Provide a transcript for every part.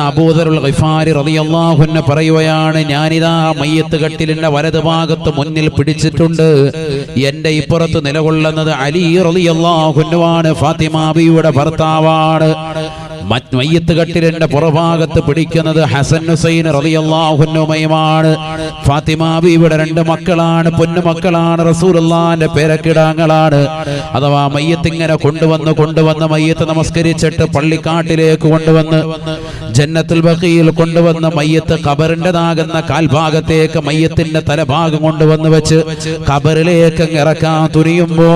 അബൂദറുൽ ഗിഫാരി അൻഹു പറയുകയാണ് ഞാനിതാ മയ്യത്ത് കട്ടിലിന്റെ വലത് ഭാഗത്ത് മുന്നിൽ പിടിച്ചിട്ടുണ്ട്. എന്റെ ഇപ്പുറത്ത് നിലകൊള്ളുന്നത് അലി റളിയല്ലാഹു അൻഹുവാണ് ഫാത്തിമ ബിയുടെ ഭർത്താവാണ്. മയ്യത്ത് കട്ടിലിന്റെ പുറഭാഗത്ത് പിടിക്കുന്നത് ഹസൻ ഹുസൈൻ റളിയല്ലാഹു അൻഹുമയുമാണ്. ഫാത്തിമ ബിയുടെ രണ്ട് മക്കളാണ് പൊന്നുമക്കളാണ് റസൂലുള്ളാന്റെ പേരക്കിടാങ്ങളാണ്. അഥവാ മയ്യത്ത് ഇങ്ങനെ കൊണ്ടുവന്ന് കൊണ്ടുവന്ന് മയ്യത്ത് നമസ്കരിച്ചിട്ട് പള്ളിക്കാട്ടിലേക്ക് കൊണ്ടുവന്ന് ജന്നത്തുൽ ബഖിയിൽ കൊണ്ടുവന്ന് മയ്യത്ത് ഖബറിന്റെതാകുന്ന കാൽഭാഗത്തേക്ക് മയ്യത്തിന്റെ തലഭാഗം കൊണ്ടുവന്ന് വെച്ച് ഖബറിലേക്ക് അങ്ങ് ഇറക്കാൻ തുനിയുമ്പോ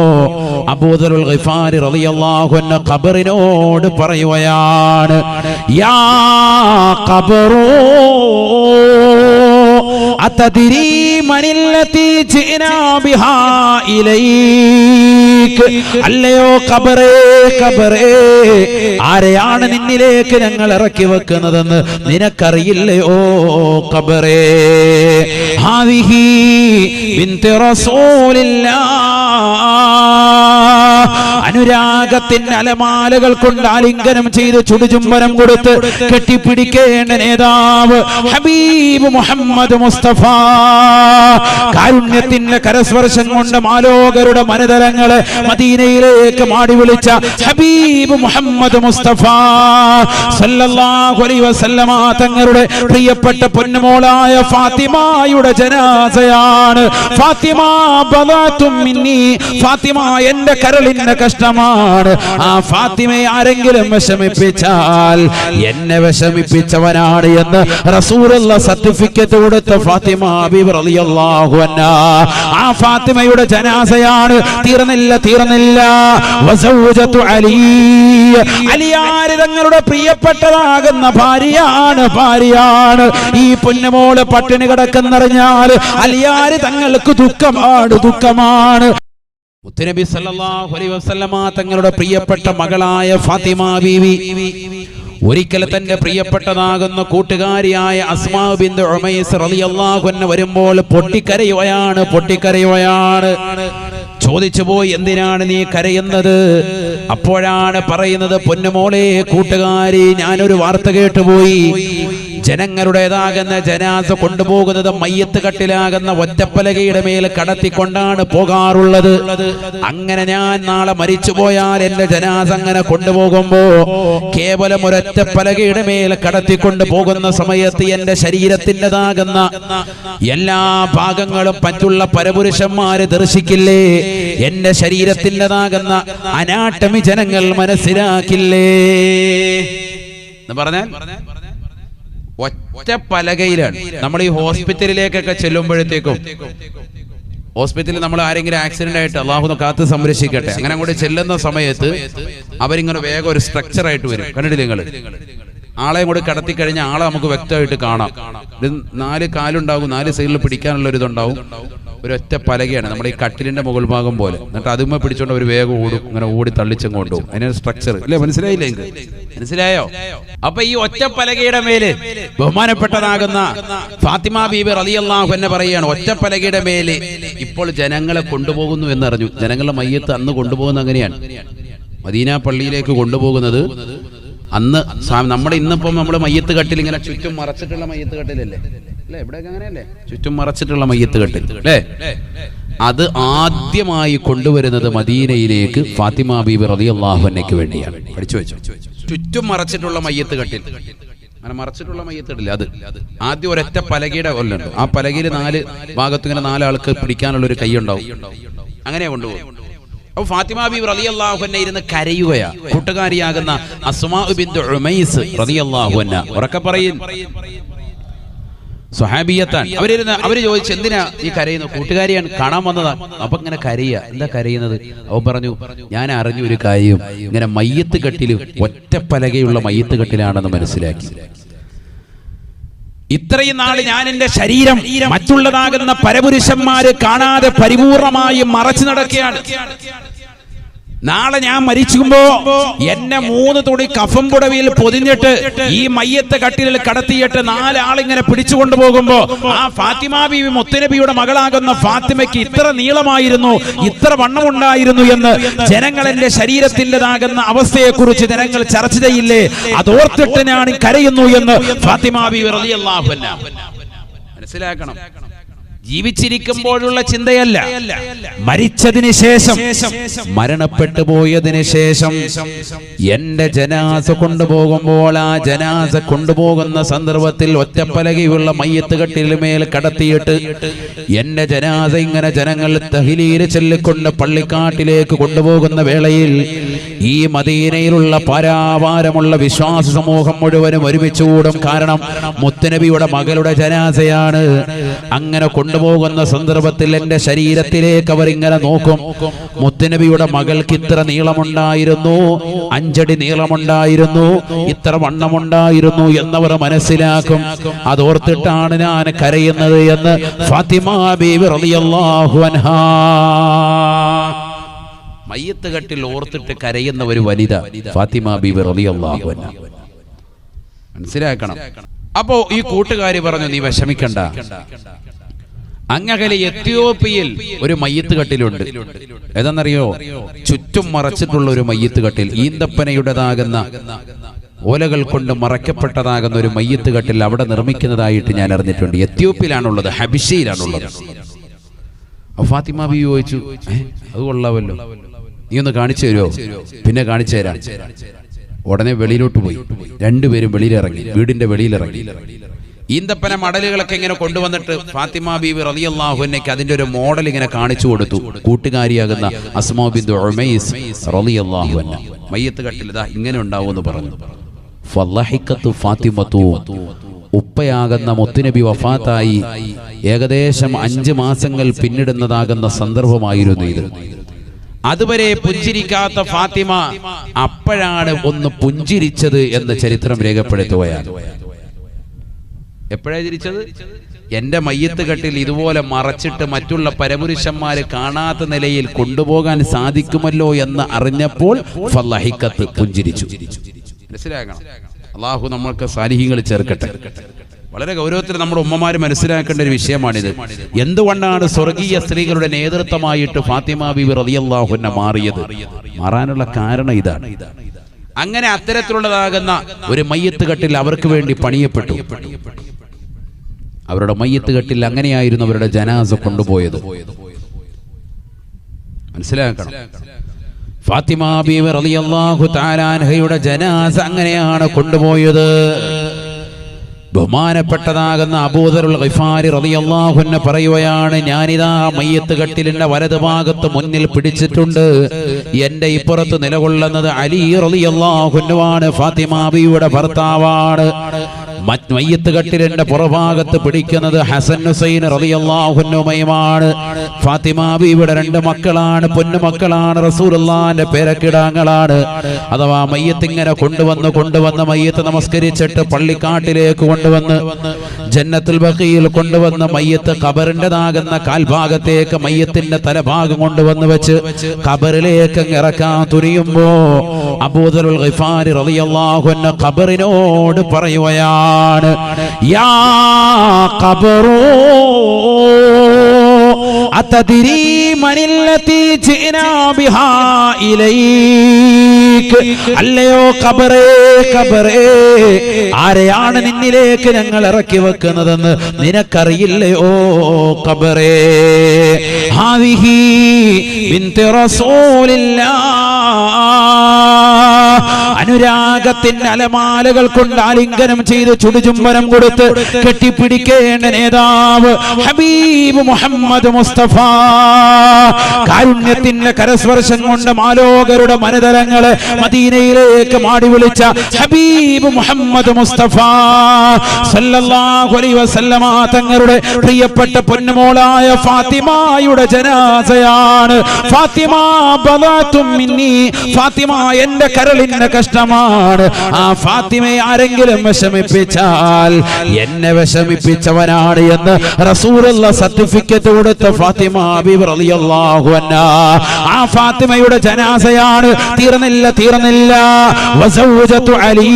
അബൂദറുൽ ഗിഫാരി റളിയല്ലാഹു അൻഹു ഖബറിനോട് പറയുകയാണ്. ഇലൈക്ക്. അല്ലയോ കബറേ കബറേ ആരെയാണ് നിന്നിലേക്ക് ഞങ്ങൾ ഇറക്കി വെക്കുന്നതെന്ന് നിനക്കറിയില്ലയോ കബറേ ഹാവിഹി റസൂലില്ലാ അനുരാഗത്തിന്റെ അലമാലകൾ കൊണ്ട് ആലിംഗനം ചെയ്ത് ചുടുചുംബനം കൊടുത്ത് കെട്ടിപ്പിടിക്കേണ്ട നേതാവ് ഹബീബ് മുഹമ്മദ് മുസ്തഫ. കാരുണ്യത്തിന്റെ കരസ്പർശം കൊണ്ട് മാലോകരുടെ മനതലങ്ങളെ മദീനയിലേക്ക് മാടി വിളിച്ച ഹബീബ് മുഹമ്മദ് മുസ്തഫ. സല്ലല്ലാഹു അലൈഹി വസല്ലമ തങ്ങളുടെ പ്രിയപ്പെട്ട പൊന്നുമോളായ ഫാത്തിമയുടെ ജനാസയാണ്. ഫാത്തിമ മിന്നി. ഫാത്തിമ എന്റെ കരളിന്റെ കഷ്ടമാണ് ആ ഫാത്തിമയെ ആരെങ്കിലും വിഷമിപ്പിച്ചാൽ എന്നെ വിഷമിപ്പിച്ചവനാണ് എന്ന് റസൂറുള്ള സർട്ടിഫിക്കറ്റ് കൊടുത്ത ഫാത്തിമ ആ ഫാത്തിമയുടെ ജനാസയാണ് തീർന്നില്ല തീർന്നില്ല. തങ്ങളുടെ പ്രിയപ്പെട്ടതാകുന്ന ഭാര്യയാണ് ഭാര്യയാണ്. ഈ പൊന്നുമോൾ പട്ടിണി കിടക്കുന്നറിഞ്ഞാൽ അലിയാര് തങ്ങൾക്ക് ദുഃഖമാണ് ദുഃഖമാണ്. മുത്തുനബി സല്ലല്ലാഹു അലൈഹി വസല്ലമ തങ്ങളുടെ പ്രിയപ്പെട്ട മകളായ ഫാത്തിമ ബീവി ഒരിക്കൽ തന്റെ പ്രിയപ്പെട്ടതാകുന്ന കൂട്ടുകാരിയായ അസ്മാ ബിന്ദു ഉമൈസ് റളിയല്ലാഹു അൻഹ വരുമ്പോൾ പൊട്ടിക്കരയുകയാണ് പൊട്ടിക്കരയുകയാണ്. ചോദിച്ചു പോയി എന്തിനാണ് നീ കരയുന്നത്? അപ്പോഴാണ് പറയുന്നത് പൊന്നുമോളെ കൂട്ടുകാരി ഞാനൊരു വാർത്ത കേട്ടുപോയി. ജനങ്ങളുടേതാകുന്ന ജനാസ കൊണ്ടുപോകുന്നത് മയ്യത്ത് കട്ടിലാകുന്ന ഒറ്റപ്പലകയുടെ മേൽ കടത്തിക്കൊണ്ടാണ് പോകാറുള്ളത്. അങ്ങനെ ഞാൻ നാളെ മരിച്ചു പോയാൽ എന്റെ ജനാസ അങ്ങനെ കൊണ്ടുപോകുമ്പോ കേവലം ഒരൊറ്റപ്പലകയുടെ മേൽ കടത്തിക്കൊണ്ട് പോകുന്ന സമയത്ത് എന്റെ ശരീരത്തിന്റെതാകുന്ന എല്ലാ ഭാഗങ്ങളും പറ്റുള്ള പരപുരുഷന്മാര് ദർശിക്കില്ലേ? എന്റെ ശരീരത്തിന്റെതാകുന്ന അനാട്ടമി ജനങ്ങൾ മനസ്സിലാക്കില്ലേ? എന്ന് പറഞ്ഞാൽ ഒറ്റ പലകയിലാണ്. നമ്മൾ ഈ ഹോസ്പിറ്റലിലേക്കൊക്കെ ചെല്ലുമ്പോഴത്തേക്കും ഹോസ്പിറ്റലിൽ നമ്മൾ ആരെങ്കിലും ആക്സിഡന്റ് ആയിട്ട് അള്ളാഹു കാത്ത് സംരക്ഷിക്കട്ടെ. അങ്ങനെ അങ്ങോട്ട് ചെല്ലുന്ന സമയത്ത് അവരിങ്ങനെ വേഗം ഒരു സ്ട്രക്ചർ ആയിട്ട് വരും. കണ്ടിട്ടില്ല നിങ്ങൾ? ആളെ കൂടെ കടത്തി കഴിഞ്ഞാൽ ആളെ നമുക്ക് വ്യക്തമായിട്ട് കാണാം. നാല് കാലുണ്ടാകും നാല് സൈഡിൽ പിടിക്കാനുള്ള ഒരു ഇതുണ്ടാവും. ഒരൊറ്റ പലകയാണ്. നമ്മുടെ ഈ കട്ടിലിന്റെ മുകൾ ഭാഗം പോലെ. എന്നിട്ട് അതുമ്മ പിടിച്ചോണ്ട് ഒരു വേഗം ഓടും. ഇങ്ങനെ ഓടി തള്ളിച്ചും കൊണ്ടുപോകും അതിനൊരു സ്ട്രക്ചർ അല്ലേ മനസ്സിലായില്ലേ മനസ്സിലായോ? അപ്പൊ ഈ ഒറ്റ പലകയുടെ മേൽ ബഹുമാനപ്പെട്ടതാകുന്ന ഫാത്തിമ ബീബി റളിയല്ലാഹു എന്നെ പറയുകയാണ് ഒറ്റ പലകയുടെ മേൽ ഇപ്പോൾ ജനങ്ങളെ കൊണ്ടുപോകുന്നു എന്നറിഞ്ഞു. ജനങ്ങളുടെ മയ്യത്ത് അന്ന് കൊണ്ടുപോകുന്ന അങ്ങനെയാണ്. മദീന പള്ളിയിലേക്ക് കൊണ്ടുപോകുന്നത് അന്ന് നമ്മുടെ ഇന്നിപ്പം നമ്മൾ മയ്യത്ത് കട്ടിൽ ഇങ്ങനെ ചുറ്റും മറച്ചിട്ടുള്ള മയ്യത്ത് കട്ടിലല്ലേ? ചുറ്റും മറച്ചിട്ടുള്ള മയ്യത്ത് കെട്ടിൽ. അല്ലേ? അത് ആദ്യമായി കൊണ്ടുവരുന്നത് മദീനയിലേക്ക് ഫാത്തിമ ബീബി റതി അള്ളാഹുനക്ക് വേണ്ടിയാണ്. പഠിച്ചു വെച്ചു? ചുറ്റും മറച്ചിട്ടുള്ള മയ്യത്ത് കെട്ടിൽ. അങ്ങനെ മറച്ചിട്ടുള്ള മയ്യത്ത് കട്ടില്ല അത്. ആദ്യം ഒരൊറ്റ പലകയുടെ കൊല്ലുണ്ട്. ആ പലകയിൽ നാല് ഭാഗത്ത് ഇങ്ങനെ നാലാൾക്ക് പിടിക്കാനുള്ള ഒരു കൈ ഉണ്ടാവും അങ്ങനെ കൊണ്ടുപോകും. അപ്പൊ ഫാത്തിമ ബി റതി അള്ളാഹുന്നെ ഇരുന്ന് കരയുകയാ. കൂട്ടുകാരിയാകുന്ന അസ്മാ ബിന്ദു ഉമൈസ് റളിയല്ലാഹു അൻഹ. ഉറക്കെ പറയും. സ്വഹാബിയത്താൻ. അവരിരുന്ന് അവർ ചോദിച്ചു എന്തിനാ ഈ കരയുന്നത്? കൂട്ടുകാരിയാണ് കാണാൻ വന്നതാണ് അപ്പൊ ഇങ്ങനെ കരയുക. എന്താ കരയുന്നത്? അവൻ പറഞ്ഞു ഞാൻ അറിഞ്ഞു ഒരു കാര്യം. ഇങ്ങനെ മയ്യത്ത് കെട്ടിൽ ഒറ്റ പലകയുള്ള മയ്യത്ത് കെട്ടിലാണെന്ന് മനസ്സിലാക്കി. ഇത്രയും നാൾ ഞാൻ എന്റെ ശരീരം മറ്റുള്ളതാകുന്ന പരപുരുഷന്മാര് കാണാതെ പരിപൂർണമായി മറച്ചു നടക്കുകയാണ്. നാളെ ഞാൻ മരിച്ചുമ്പോ എന്നെ മൂന്ന് തുണി കഫം പുടവിയിൽ പൊതിഞ്ഞിട്ട് ഈ മയ്യത്ത് കട്ടിലിൽ കടത്തിയിട്ട് നാലാളിങ്ങനെ പിടിച്ചുകൊണ്ടു പോകുമ്പോ ആ ഫാത്തിമ ബീവി മുത്തനബിയുടെ മകളാകുന്ന ഫാത്തിമയ്ക്ക് ഇത്ര നീളമായിരുന്നു ഇത്ര വണ്ണമുണ്ടായിരുന്നു എന്ന് ജനങ്ങൾ എന്റെ ശരീരത്തിന്റെതാകുന്ന അവസ്ഥയെക്കുറിച്ച് ജനങ്ങൾ ചർച്ച ചെയ്യില്ലേ? അതോർത്തിട്ട് ഞാൻ കരയുന്നു എന്ന് ഫാത്തിമ ബീവി മനസ്സിലാക്കണം. ജീവിച്ചിരിക്കുമ്പോഴുള്ള ചിന്തയല്ല. മരിച്ചതിന് ശേഷം മരണപ്പെട്ടു പോയതിനു ശേഷം എന്റെ ജനാസ കൊണ്ടുപോകുമ്പോൾ ആ ജനാസ കൊണ്ടുപോകുന്ന സന്ദർഭത്തിൽ ഒറ്റപ്പലകയുള്ള മയ്യത്ത് കെട്ടിലുമേൽ കടത്തിയിട്ട് എന്റെ ജനാസ ഇങ്ങനെ ജനങ്ങൾ തഹിലീര് ചൊല്ലിക്കൊണ്ട് പള്ളിക്കാട്ടിലേക്ക് കൊണ്ടുപോകുന്ന വേളയിൽ ഈ മദീനയിലുള്ള പാരാവാരമുള്ള വിശ്വാസ സമൂഹം മുഴുവനും ഒരുമിച്ചുകൂടും കാരണം മുത്തനബിയുടെ മകളുടെ ജനാസയാണ്. അങ്ങനെ കൊണ്ടുപോകുന്ന സന്ദർഭത്തിൽ എന്റെ ശരീരത്തിലേക്ക് അവർ ഇങ്ങനെ നോക്കും. മുത്തനബിയുടെ മകൾക്ക് ഇത്ര നീളമുണ്ടായിരുന്നു അഞ്ചടി നീളമുണ്ടായിരുന്നു ഇത്ര വണ്ണമുണ്ടായിരുന്നു എന്നവർ മനസ്സിലാക്കും. അതോർത്തിട്ടാണ് ഞാൻ കരയുന്നത് എന്ന് ഫാത്തിമ റളിയല്ലാഹു മയ്യത്ത് കെട്ടിൽ ഓർത്തിട്ട് കരയുന്ന ഒരു വനിത ഫാത്തിമ ബീവി റളിയല്ലാഹു അൻഹ. മനസ്സിലാക്കണം. അപ്പോ ഈ കൂട്ടുകാരി പറഞ്ഞു നീ വിഷമിക്കണ്ട. അങ്ങകലെ എത്യോപ്യയിൽ ഒരു മയ്യത്ത് കട്ടിലുണ്ട്. ഏതെന്നറിയോ ചുറ്റും മറച്ചിട്ടുള്ള ഒരു മയ്യത്ത് കട്ടിൽ. ഈന്തപ്പനയുടേതാകുന്ന ഓലകൾ കൊണ്ട് മറയ്ക്കപ്പെട്ടതാകുന്ന ഒരു മയ്യത്ത് കട്ടിൽ അവിടെ നിർമ്മിക്കുന്നതായിട്ട് ഞാൻ അറിഞ്ഞിട്ടുണ്ട്. എത്യോപ്യയിലാണുള്ളത് ഹബിഷയിലാണുള്ളത് ഫാത്തിമ ബി ചോദിച്ചു "ഏ, അത് കൊള്ളാവല്ലോ. നീ ഒന്ന് കാണിച്ചു തരുമോ പിന്നെ കാണിച്ചു തരാം. ഉടനെ വെളിയിലോട്ട് പോയി. രണ്ടുപേരും വെളിയിലിറങ്ങി. വീടിന്റെ വെളിയിലിറങ്ങി. ഈന്തപ്പന മടലുകളൊക്കെ ഇങ്ങനെ കൊണ്ടുവന്നിട്ട് ഫാത്തിമ ബീവി റളിയല്ലാഹുവിനേക്ക് അതിന്റെ ഒരു മോഡൽ ഇങ്ങനെ കാണിച്ചു കൊടുത്തു. കൂട്ടുകാരിയാകുന്ന അസ്മാ ബിന്ദു അൻഹ. മയ്യത്ത് കട്ടിൽ ഇതാ ഇങ്ങനെ ഉണ്ടാവുമെന്ന് പറഞ്ഞു. ഫാത്തിമത്തു. ഉപ്പയാകുന്ന മുത്തുനബി വഫാത്തായി ഏകദേശം അഞ്ച് മാസങ്ങൾ പിന്നിടുന്നതാകുന്ന സന്ദർഭമായിരുന്നു ഇത്. അതുവരെ പുഞ്ചിരിക്കാത്ത ഫാത്തിമ അപ്പോഴാണ് ഒന്ന് പുഞ്ചിരിച്ചത് എന്ന് ചരിത്രം രേഖപ്പെടുത്തുകയാണ്. എപ്പോഴാ ചിരിച്ചത്? എന്റെ മയ്യത്ത് കെട്ടിൽ ഇതുപോലെ മറച്ചിട്ട് മറ്റുള്ള പരപുരുഷന്മാര് കാണാത്ത നിലയിൽ കൊണ്ടുപോകാൻ സാധിക്കുമല്ലോ എന്ന് അറിഞ്ഞപ്പോൾ ഫല്ലഹിക്കത്ത് പുഞ്ചിരിച്ചു. മനസ്സിലാക്കണം അള്ളാഹു നമ്മൾക്ക് സാലിഹ്യങ്ങൾ ചേർക്കട്ടെ. വളരെ ഗൗരവത്തിൽ നമ്മുടെ ഉമ്മമാര് മനസ്സിലാക്കേണ്ട ഒരു വിഷയമാണിത്. എന്തുകൊണ്ടാണ് സ്വർഗീയ സ്ത്രീകളുടെ നേതൃത്വമായിട്ട് ഫാത്തിമ ബിബി റളിയല്ലാഹുവിനെ മാറിയത്? മാറാനുള്ള കാരണം ഇതാണ്. അങ്ങനെ അത്തരത്തിലുള്ളതാകുന്ന ഒരു മയ്യത്ത് കെട്ടിൽ അവർക്ക് വേണ്ടി പണിയപ്പെട്ടു. അവരുടെ മയ്യത്ത് കെട്ടിൽ അങ്ങനെയായിരുന്നു അവരുടെ ജനാസ കൊണ്ടുപോയത്. മനസ്സിലാക്കണം. ഫാത്തിമ ബീവി റളിയല്ലാഹു താലാൻഹയുടെ ജനാസ അങ്ങനെയാണ് കൊണ്ടുപോയത്. ബഹുമാനപ്പെട്ടതാകുന്ന അബൂദറുൽ ഗിഫാരി റളിയല്ലാഹു അൻഹു പറയുകയാണ് ഞാനിതാ മയ്യത്ത് കട്ടിലിന്റെ വലത് ഭാഗത്ത് മുന്നിൽ പിടിച്ചിട്ടുണ്ട്. എന്റെ ഇപ്പുറത്ത് നിലകൊള്ളുന്നത് അലി റളിയല്ലാഹു അൻഹു ആണ്. ഫാത്തിമ ബിയുടെ ഭർത്താവാണ്. മയ്യത്ത് കട്ടിലിന്റെ പുറഭാഗത്ത് പിടിക്കുന്നത് ഹസൻ ഹുസൈൻ റളിയല്ലാഹുനുമയുമാണ് ഫാത്തിമ ബീവിയുടെ രണ്ട് മക്കളാണ് പൊന്നുമക്കളാണ് റസൂലുള്ളാന്റെ പേരക്കിടാങ്ങളാണ്. അഥവാ മയ്യത്ത് ഇങ്ങനെ കൊണ്ടുവന്ന് കൊണ്ടുവന്ന് മയ്യത്ത് നമസ്കരിച്ചിട്ട് പള്ളിക്കാട്ടിലേക്ക് കൊണ്ടുവന്ന് ജന്നത്തുൽ ബഖിയിൽ കൊണ്ടുവന്ന് മയ്യത്ത് ഖബറിന്റെതാകുന്ന കാൽഭാഗത്തേക്ക് മയ്യത്തിന്റെ തലഭാഗം കൊണ്ടുവന്ന് വെച്ച് ഖബറിലേക്ക് അങ്ങ് ഇറക്കാൻ തുനിയുമ്പോ അൻഹു ഖബറിനോട് പറയുകയാണ് യാ ജിനാ ബിഹാ ഇലൈക്. അല്ലയോ കബറേ കബറേ ആരെയാണ് നിന്നിലേക്ക് ഞങ്ങൾ ഇറക്കി വെക്കുന്നതെന്ന് നിനക്കറിയില്ലയോ കബറേ ഹാവിഹി ബിൻതി റസൂലില്ലാ അനുരാഗത്തിന്റെ അലമാലകൾ കൊണ്ട് ആലിംഗനം ചെയ്ത് ചുടുചുംബനം കൊടുത്ത് കെട്ടിപ്പിടിക്കേണ്ട നേതാവ് ഹബീബ് മുഹമ്മദ് മുസ്തഫ. കാരുണ്യത്തിന്റെ കരസ്പർശം കൊണ്ട് മാലോകരുടെ മനതലങ്ങളെ മദീനയിലേക്ക് മാടി വിളിച്ച ഹബീബ് മുഹമ്മദ് മുസ്തഫ. സല്ലല്ലാഹു അലൈഹി വസല്ലമ തങ്ങളുടെ പ്രിയപ്പെട്ട പൊന്നുമോളായ ഫാത്തിമായുടെ ജനാസയാണ്. ഫാത്തിമ ഫാത്തിമ എന്റെ കരളിന്റെ കഷ്ടമാണ്. ആ ഫാത്തിമയെ ആരെങ്കിലും വിഷമിപ്പിച്ചാൽ എന്നെ വിഷമിപ്പിച്ചവനാണ് എന്ന് റസൂലുള്ള സർട്ടിഫിക്കറ്റ് കൊടുത്ത ഫാത്തിമ ആ ഫാത്തിമയുടെ ജനാസയാണ് തീർന്നില്ല തീർന്നില്ല. അലി.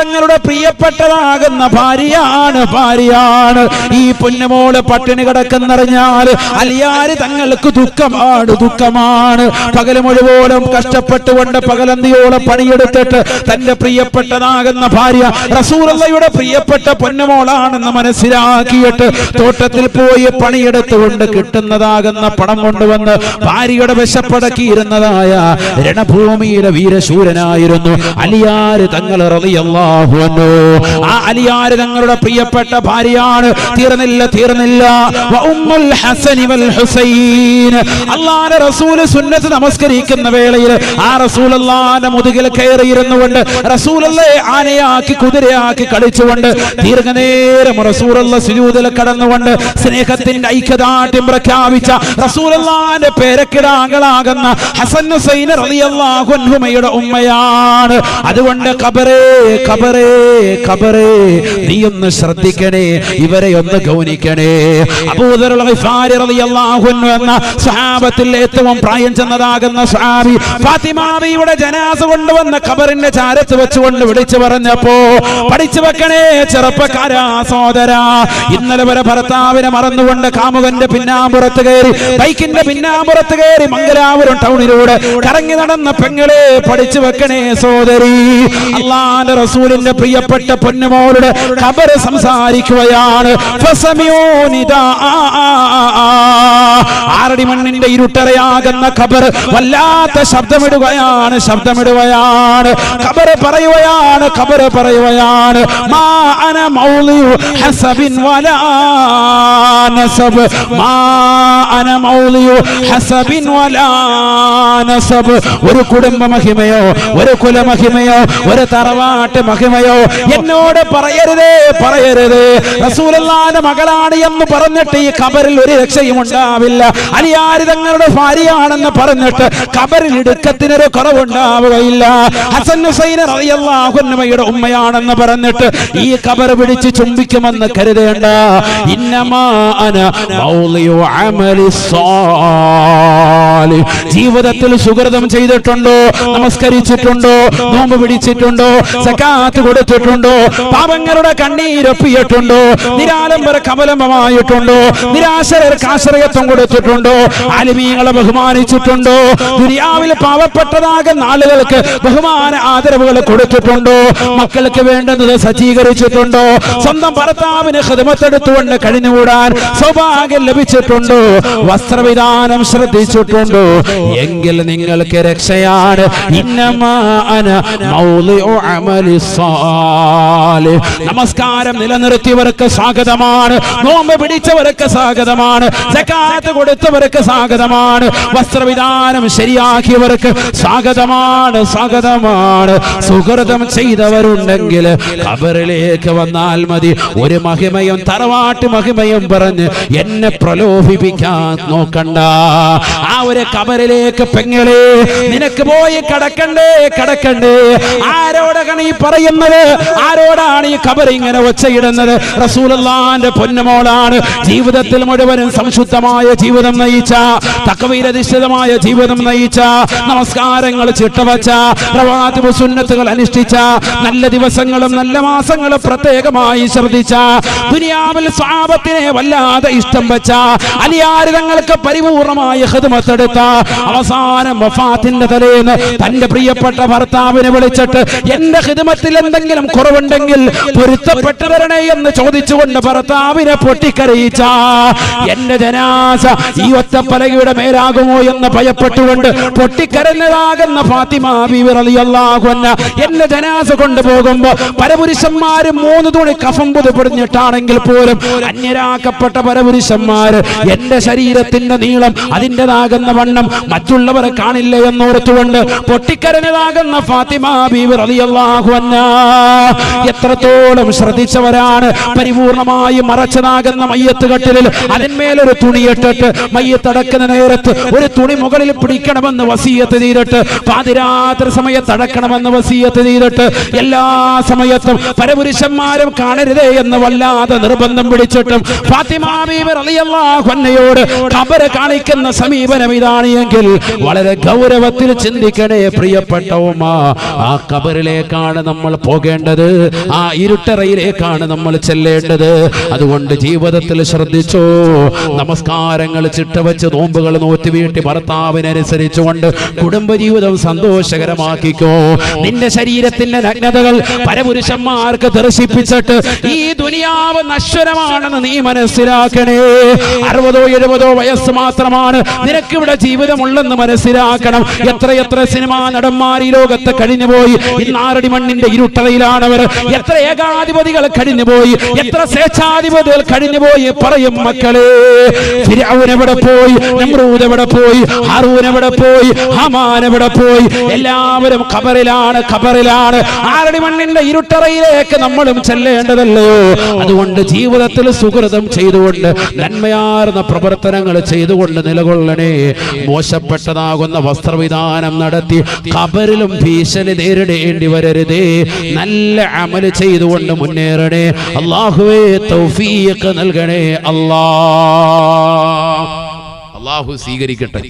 തങ്ങളുടെ പ്രിയപ്പെട്ടതാകുന്ന ഭാര്യയാണ് ഭാര്യയാണ്. ഈ പൊന്നുമോൾ പട്ടിണി കിടക്കുന്നറിഞ്ഞാൽ അലിയാര് തങ്ങൾക്ക് ദുഃഖമാണ് ദുഃഖമാണ്. പകൽ മുഴുവനും കഷ്ടപ്പെട്ടുകൊണ്ട് പകലന്തിയോളം പണിയെടുത്തിട്ട് തന്റെ പ്രിയപ്പെട്ടതാകുന്ന ഭാര്യ റസൂറല്ലയുടെ പ്രിയപ്പെട്ട പൊന്നുമോളാണെന്ന് മനസ്സിലാക്കിയിട്ട് തോട്ടത്തിൽ പോയി പണിയെടുത്തുകൊണ്ട് കിട്ടുന്നതാകുന്ന പണം കൊണ്ടുവന്ന് ഭാര്യയുടെ വിശപ്പടക്കിയിരുന്നതായ രണഭൂമിയിലെ വീരശൂരനായിരുന്നു അലിയാര് തങ്ങൾ ആ അലിയാര് തങ്ങളുടെ പ്രിയപ്പെട്ട ഭാര്യയാണ്. തീർന്നില്ല തീർന്നില്ല. അള്ളാഹുവിന്റെ റസൂൽ സുന്നത്ത് നമസ്കരിക്കുന്ന വേളയിൽ ആ റസൂൽ അള്ളാഹിന്റെ മുതുകിൽ കയറിയിരുന്നു കൊണ്ട് റസൂലല്ലേ ആനയാക്കി കുതിരയാക്കി കളിച്ചുകൊണ്ട് ദീർഘനേരം റസൂലുള്ള സുജൂദിൽ കടന്നുകൊണ്ട് സ്നേഹത്തിന്റെ ഐക്യദാർഢ്യം പ്രഖ്യാപിച്ച റസൂലല്ലാന്റെ പേരക്കിടാകളാകുന്ന ഹസൻ ഹുസൈൻ റളിയല്ലാഹു ഉമ്മയാണ്. അതുകൊണ്ട് കബറേ കബറേ കബറേ നീ ഒന്ന് ശ്രദ്ധിക്കണേ ഇവരെ ഒന്ന് ഗൗനിക്കണേ. അബൂദറുൽ ഗിഫാരി റളിയല്ലാഹു അൻഹു എന്ന സ്വഹാബത്തിൽ ഏറ്റവും പ്രായം ചെന്നതാകുന്ന സ്വഹാബി ഫാത്തിമാവിയുടെ ജനാസ കൊണ്ടുവന്ന ഖബറിന്റെ ചാരത്ത് വെച്ചുകൊണ്ട് വിളിച്ചു പറഞ്ഞപ്പോ പഠിച്ചു വെക്കണേ ചെറുപ്പക്കാരാ സോദര ഇന്നലെ വരെ ഭർത്താവിനെ മറന്നുകൊണ്ട് കാമുകന്റെ പിന്നാമ്പുറത്ത് കയറി ബൈക്കിന്റെ പിന്നാമ്പുറത്ത് കയറി മംഗലാപുരം ടൗണിലൂടെ കറങ്ങി നടന്ന പെങ്ങളെ പഠിച്ചു വെക്കണേ സോദരി അള്ളാന്റെ റസൂലിന്റെ പ്രിയപ്പെട്ട പൊന്നുമോളുടെ ഖബർ സംസാരിക്കുകയാണ്. ഫസമിയോ നിദാ. ആറടി മണ്ണിന്റെ ഇരുട്ടറയാകുന്ന ഖബർ വല്ലാത്ത ശബ്ദമിടുകയാണ് ശബ്ദമിടുകയാണ്. ഖബർ പറയുകയാണ് ഖബർ പറയുകയാണ്. മാ അന മൗലിയു ഹസബിൻ വലാ നസബ്. മാ അന മൗലിയു ഹസബിൻ വലാ നസബ്. ഒരു കുടുംബ മഹിമയോ ഒരു കുലമഹിമയോ ഒരു തറവാട്ട് മഹിമയോ എന്നോട് പറയരുതേ പറയരുതേ. റസൂലല്ലാന്റെ മകളാണ് എന്ന് പറഞ്ഞിട്ട് ഈ ഖബറിൽ ഒരു രക്ഷയും ഉണ്ടാവില്ല അലിയാരി തങ്ങളുടെ ഭാര്യയാണെന്ന് പറഞ്ഞിട്ട് കബറിൽ ഇടുക്കത്തിനൊരു കുറവുണ്ടാവുകയില്ല. ഹസൻ ഹുസൈൻ അറിയല്ലാഹുന്നമ്മയുടെ ഉമ്മയാണെന്ന് പറഞ്ഞിട്ട് ഈ കബർ പിടിച്ച് ചുംബിക്കുമെന്ന് കരുതേണ്ട. ജീവിതത്തിൽ സുഹൃതം ചെയ്തിട്ടുണ്ടോ? നമസ്കരിച്ചിട്ടുണ്ടോ? നോമ്പ് പിടിച്ചിട്ടുണ്ടോ? സക്കാത്ത് കൊടുത്തിട്ടുണ്ടോ? പാപങ്ങളുടെ കണ്ണീരൊപ്പിയിട്ടുണ്ടോ? നിരാലംബര കമലമമായിട്ടുണ്ടോ നിരാശരർക്ക് ആശ്രയത്വം കൊടുത്തിട്ടുണ്ടോ? അലിമീങ്ങളെ ബഹുമാനിച്ചിട്ടുണ്ടോ? ദുനിയാവിൽ പാവപ്പെട്ടതാകുന്ന ആളുകൾക്ക് ബഹുമാന ആദരവുകൾ കൊടുത്തിട്ടുണ്ടോ? മക്കൾക്ക് വേണ്ടുന്നത് സജ്ജീകരിച്ചിട്ടുണ്ടോ? സ്വന്തം ഭർത്താവിന് ഹൃദമത്തെടുത്തുകൊണ്ട് കഴിഞ്ഞുകൂടാൻ സൗഭാഗ്യം ലഭിച്ചിട്ടുണ്ടോ? വസ്ത്രവിധാനം ശ്രദ്ധിച്ചിട്ടുണ്ടോ? എങ്കിൽ നിങ്ങൾക്ക് രക്ഷയാണ്. നമസ്കാരം നിലനിർത്തിയവർക്ക് സ്വാഗതമാണ്. നോമ്പ് പിടിച്ചവർക്ക് സ്വാഗതമാണ്. സക്കാത്ത് കൊടുത്തവർക്ക് സ്വാഗതമാണ്. വസ്ത്രവിധാനം ശരിയാക്കിയവർക്ക് സ്വാഗതമാണ് സ്വാഗതമാണ്. സുഹൃതം ചെയ്തവരുണ്ടെങ്കിൽ ഖബറിലേക്ക് വന്നാൽ മതി. ഒരു മഹിമയും തറവാട്ട് മഹിമയും പറഞ്ഞ് എന്നെ പ്രലോഭിപ്പിക്കാൻ നോക്കണ്ട. ആ ഒരു കബറിലേക്ക് പെങ്ങളെ നിനക്ക് പോയി കടക്കണ്ടേ കടക്കണ്ടേ. ആരോടാണ് ഈ പറയുന്നത്? ആരോടാണ് ഈ കബർ ഇങ്ങനെ ഒച്ചയിടുന്നത്? റസൂലല്ലാന്റെ പൊന്നുമോളാണ്. ജീവിതത്തിൽ മുഴുവനും സംശുദ്ധമായ ജീവിതം നയിച്ച തക്കവീരധിഷ്ഠിതമായ ജീവിതം നയിച്ച നമസ്കാരങ്ങൾ ചിട്ടവച്ച പ്രവാതിപ സുന്നത്തുകൾ അനുഷ്ഠിച്ച നല്ല ദിവസങ്ങളും നല്ല മാസങ്ങളും പ്രത്യേകമായി ശ്രദ്ധിച്ച ദുനിയാവിൽ സ്വാപത്തിനെ വല്ലാതെ ഇഷ്ടം വെച്ച അലിയാരി തങ്ങൾക്ക് പരിപൂർണമായ ഹൃദമത്തെടുത്ത അവസാനം വഫാത്തിന്റെ തലേന്ന് തന്റെ പ്രിയപ്പെട്ട ഭർത്താവിനെ വിളിച്ചിട്ട് എന്റെ ഹിദമത്തിൽ എന്തെങ്കിലും കുറവുണ്ടെങ്കിൽ പൊരുത്തപ്പെട്ടു വരണേ എന്ന് ചോദിച്ചുകൊണ്ട് ഭർത്താവിനെ പൊട്ടിക്കരയിച്ച എന്റെ ജനാസ ഈ ഒറ്റപ്പലകയുടെ മേലാകുമോ എന്ന് ഭയപ്പെട്ടുകൊണ്ട് പൊട്ടിക്കരഞ്ഞതാകുന്ന ഫാത്തിമ ബീവി റളിയല്ലാഹു അൻഹ. എന്റെ ജനാസ കൊണ്ടുപോകുമ്പോ പരപുരുഷന്മാര് മൂന്ന് തുണി കഫം പുതുപിടിഞ്ഞിട്ടാണെങ്കിൽ പോലും അന്യരാക്കപ്പെട്ട പരപുരുഷന്മാര് എന്റെ ശരീരത്തിന്റെ നീളം അതിന്റെതാകുന്ന വണ്ണം മറ്റുള്ളവരെ കാണില്ല എന്നോർത്തുകൊണ്ട് പൊട്ടിക്കരഞ്ഞതാകുന്ന ഫാത്തിമ ബീവി റളിയല്ലാഹു അൻഹ. എത്രത്തോളം ശ്രദ്ധിച്ചവരാണ് പരിപൂർണമായി മറച്ചതാകുന്ന മയ്യത്ത് കട്ടിലിൽ അതിന്മേലൊരു തുണി ഇട്ടിട്ട് മയ്യത്തടക്കുന്ന നേരത്ത് ഒരു തുണി മുകളിൽ പിടിക്കണമെന്ന് വസീയത്ത് ചെയ്തിട്ട് പാതിരാത്രി സമയത്ത് അടക്കണമെന്ന് വസീയത്ത് ചെയ്തിട്ട് എല്ലാ സമയത്തും പരപുരുഷന്മാരും കാണരുതേ എന്ന് വല്ലാതെ നിർബന്ധം പിടിച്ചിട്ടും ഫാത്തിമാറിയോട് കബര കാണിക്കുന്ന സമീപനം ഇതാണ് എങ്കിൽ വളരെ ഗൗരവത്തിൽ ചിന്തിക്കണേ പ്രിയപ്പെട്ട ആ കബറിലേക്കാണ് നമ്മൾ പോകേണ്ടത്. ആ ഇരുട്ടറയിലേക്കാണ് നമ്മൾ ചെല്ലേണ്ടത്. അതുകൊണ്ട് ജീവിതത്തിൽ ശ്രദ്ധിച്ചോ. നമസ്കാരങ്ങൾ ചിട്ടവച്ച് നോമ്പുകൾ നോറ്റി വീട്ടി ഭർത്താവിനനുസരിച്ചുകൊണ്ട് കുടുംബജീവിതം സന്തോഷകരമാക്കിക്കോ. നിന്റെ ശരീരത്തിന്റെ നഗ്നതകൾ പരപുരുഷന്മാർക്ക് ദർശിപ്പിച്ചിട്ട് ഈ ദുനിയാവ് നശ്വരമാണെന്ന് നീ മനസ്സിലാക്കണേ. അറുപതോ എഴുപതോ വയസ്സ് മാത്രമാണ് നിനക്ക് ഇവിടെ ജീവിതമുള്ളെന്ന് മനസ്സിലാക്കണം. എത്രയെത്ര സിനിമാ നടന്മാർ ഈ ലോകത്ത് കഴിഞ്ഞുപോയി. ഇന്നാറടി മണ്ണിന്റെ ഇരുട്ടതയിലാണവർ. എത്ര ഏകാധിപതികൾ കഴിഞ്ഞുപോയി. എത്ര സ്വേച്ഛാധിപതികൾ കഴിഞ്ഞുപോയി. പറയും മക്കളെ ഫിർഔൻ എവിടെ പോയി? നമ്രൂദ് എവിടെ പോയി? ഹാറൂൻ എവിടെ പോയി? ഹമാൻ എവിടെ പോയി? എല്ലാവരും ഖബറിലാണ് ഖബറിലാണ്. ആരടി മണ്ണിന്റെ ഇരുട്ടറയിലേക്ക് നമ്മളും ചെല്ലേണ്ടതല്ലോ അതുകൊണ്ട് ജീവിതത്തിൽ സുഹൃതം ചെയ്തുകൊണ്ട് നന്മയാർന്ന പ്രവർത്തനങ്ങൾ ചെയ്തുകൊണ്ട് നിലകൊള്ളണേ. മോശപ്പെട്ടതാകുന്ന വസ്ത്രവിധാനം നടത്തി ഖബറിലും ഭീഷണി നേരിടേണ്ടി വരരുതേ. നല്ല അമൽ ചെയ്തുകൊണ്ട് മുന്നേറണേ. അള്ളാഹുവേ തൗഫീഖ് നൽകണേ. അല്ലാ അള്ളാഹു സ്വീകരിക്കട്ടെ.